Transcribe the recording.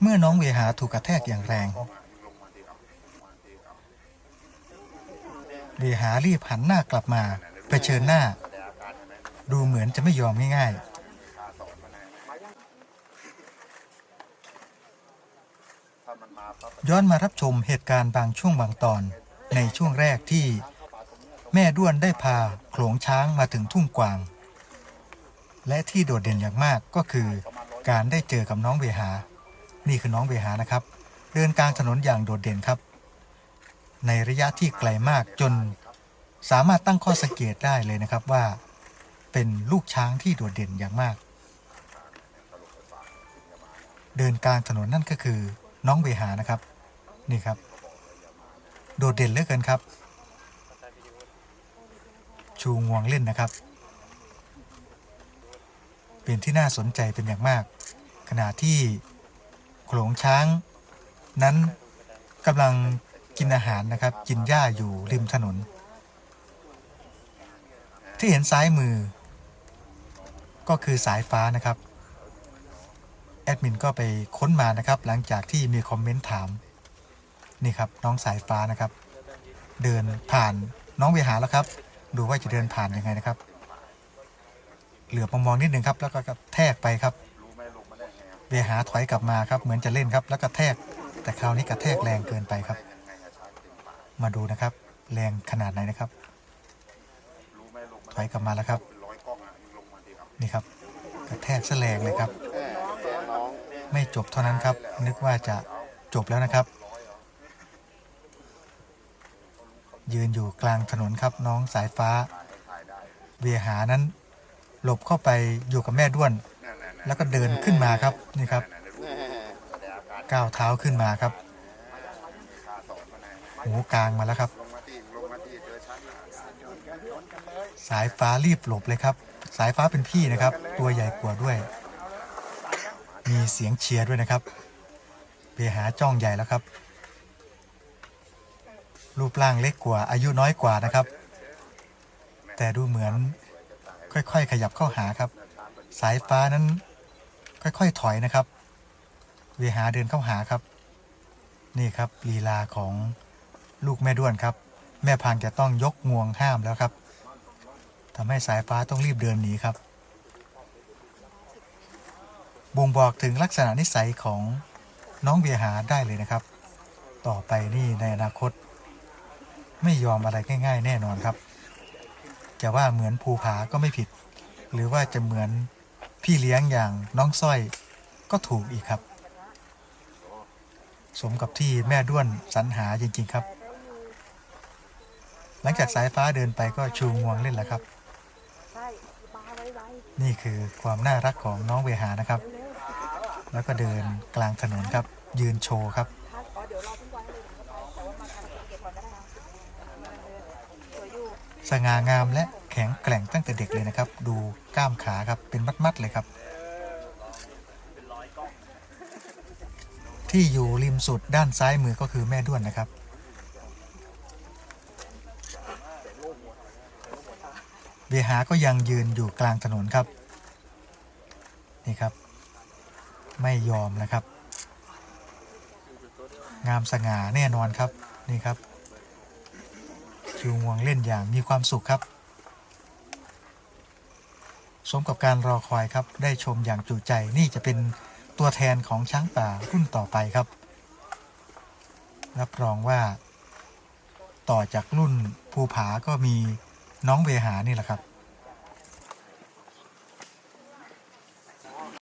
เมื่อน้องเวหาถูกกระแทกอย่างแรง เวหารีบหันหน้ากลับมาเผชิญหน้า ดูเหมือนจะไม่ยอมง่ายๆ ย้อนมารับชมเหตุการณ์บางช่วงบางตอนในช่วงแรกที่แม่ด้วนได้พาโขลงช้างมาถึงทุ่งกวาง และที่โดดเด่นอย่างมากก็คือการได้เจอกับน้องเวหา นี่คือน้องเวหานะครับ เดินกลางถนนอย่างโดดเด่นครับ ในระยะที่ไกลมากจน สามารถตั้งข้อสังเกตได้เลยนะครับว่า เป็นลูกช้างที่โดดเด่นอย่างมาก เดินกลางถนนนั่นก็คือน้องเวหานะครับ นี่ครับ โดดเด่นเหลือเกินครับ ชูงวงเล่นนะครับ เป็นที่น่าสนใจเป็นอย่างมาก ขณะที่ โขลงช้าง นั้นกำลังกินอาหารนะครับ กินหญ้าอยู่ริมถนน ที่เห็นซ้ายมือ ก็คือสายฟ้านะครับ แอดมินก็ไปค้นมานะครับ หลังจากที่มีคอมเมนต์ถาม นี่ครับน้องสายฟ้านะครับ เดินผ่านน้องเวหาแล้วครับ ดูว่าจะเดินผ่านยังไงนะครับ เหลือบมองนิดนึงครับ แล้วก็กระแทกไปครับ เวหาถอยกลับมาครับเหมือนจะเล่นครับแล้วกระแทก แต่คราวนี้กระแทกแรงเกินไปครับ มาดูนะครับ แรงขนาดไหนนะครับ ถอยกลับมาแล้วครับ นี่ครับ กระแทกซะแรงเลยครับ ไม่จบเท่านั้นครับ นึกว่าจะจบแล้วนะครับ ยืนอยู่กลางถนนครับน้องสายฟ้า เวหานั้น หลบเข้าไปอยู่กับแม่ด้วน แล้วก็เดินขึ้นมาครับนี่ครับก้าวเท้าขึ้นมาครับหูกลางมาแล้วครับ สายฟ้ารีบหลบเลยครับ สายฟ้าเป็นพี่นะครับ ตัวใหญ่กว่าด้วย มีเสียงเชียร์ด้วยนะครับเวหาจ้องใหญ่แล้วครับ รูปร่างเล็กกว่าอายุน้อยกว่านะครับ แต่ดูเหมือนค่อยๆ ขยับเข้าหาครับ สายฟ้านั้น ค่อยๆถอยนะครับ เวหาเดินเข้าหาครับ นี่ครับลีลาของลูกแม่ด้วนครับ แม่พันจะต้องยกงวงห้ามแล้วครับทำให้สายฟ้าต้องรีบเดินหนีครับ บ่งบอกถึงลักษณะนิสัยของน้องเบียหาได้เลยนะครับ ต่อไปนี่ในอนาคต ไม่ยอมอะไรง่าย ๆ แน่นอนครับ จะว่าเหมือนภูผาก็ไม่ผิด หรือว่าจะเหมือน พี่เลี้ยงอย่างน้องสร้อยก็ถูกอีกครับ สมกับที่แม่ด้วนสรรหาจริง ๆ ครับ หลังจากสายฟ้าเดินไปก็ชูงวงเล่นแล้วครับ นี่คือความน่ารักของน้องเวหานะครับ แล้วก็เดินกลางถนนครับ ยืนโชว์ครับสง่างามและ แข็งแกร่งตั้งแต่เด็กเลยนะครับ ดูกล้ามขาครับเป็นมัดๆเลยครับ ที่อยู่ริมสุดด้านซ้ายมือก็คือแม่ด้วนนะครับ เบหาก็ยังยืนอยู่กลางถนนครับ นี่ครับ ไม่ยอมนะครับ งามสง่าแน่นอนครับ นี่ครับชูงวงเล่นอย่างมีความสุขครับ สมกับการรอคอยครับ ได้ชมอย่างจุใจนี่จะเป็นตัวแทนของช้างป่ารุ่นต่อไปครับ รับรองว่า ต่อจากรุ่นภูผาก็มีน้องเวหานี่แหละครับ